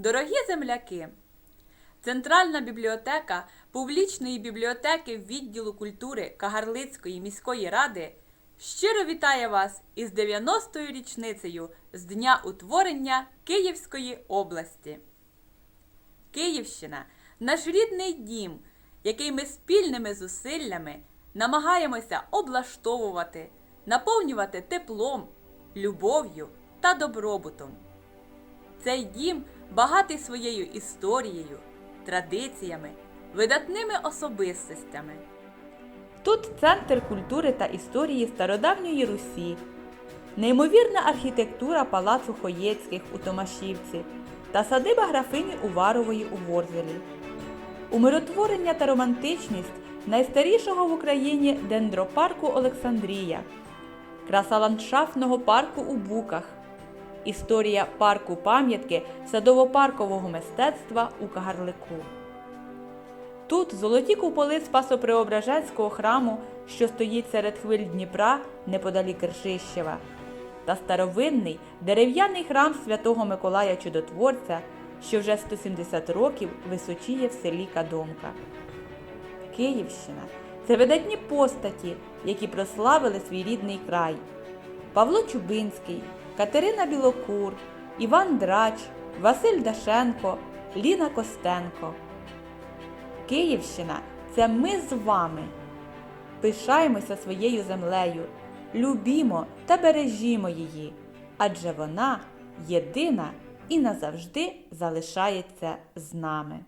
Дорогі земляки! Центральна бібліотека публічної бібліотеки відділу культури Кагарлицької міської ради щиро вітає вас із 90-ю річницею з дня утворення Київської області. Київщина наш рідний дім, який ми спільними зусиллями намагаємося облаштовувати, наповнювати теплом, любов'ю та добробутом. Цей дім багатий своєю історією, традиціями, видатними особистостями. Тут центр культури та історії стародавньої Русі, неймовірна архітектура палацу Хоєцьких у Томашівці та садиба графині Уварової у Ворзелі. Умиротворення та романтичність найстарішого в Україні дендропарку Олександрія, краса ландшафтного парку у Буках, історія парку пам'ятки садово-паркового мистецтва у Кагарлику. Тут золоті куполи Спасо-Преображенського храму, що стоїть серед хвиль Дніпра неподалік Ршищева, та старовинний дерев'яний храм святого Миколая Чудотворця, що вже 170 років височіє в селі Кадомка. Київщина це видатні постаті, які прославили свій рідний край. Павло Чубинський, Катерина Білокур, Іван Драч, Василь Дашенко, Ліна Костенко. Київщина це ми з вами. Пишаємося своєю землею, любімо та бережімо її, адже вона єдина і назавжди залишається з нами.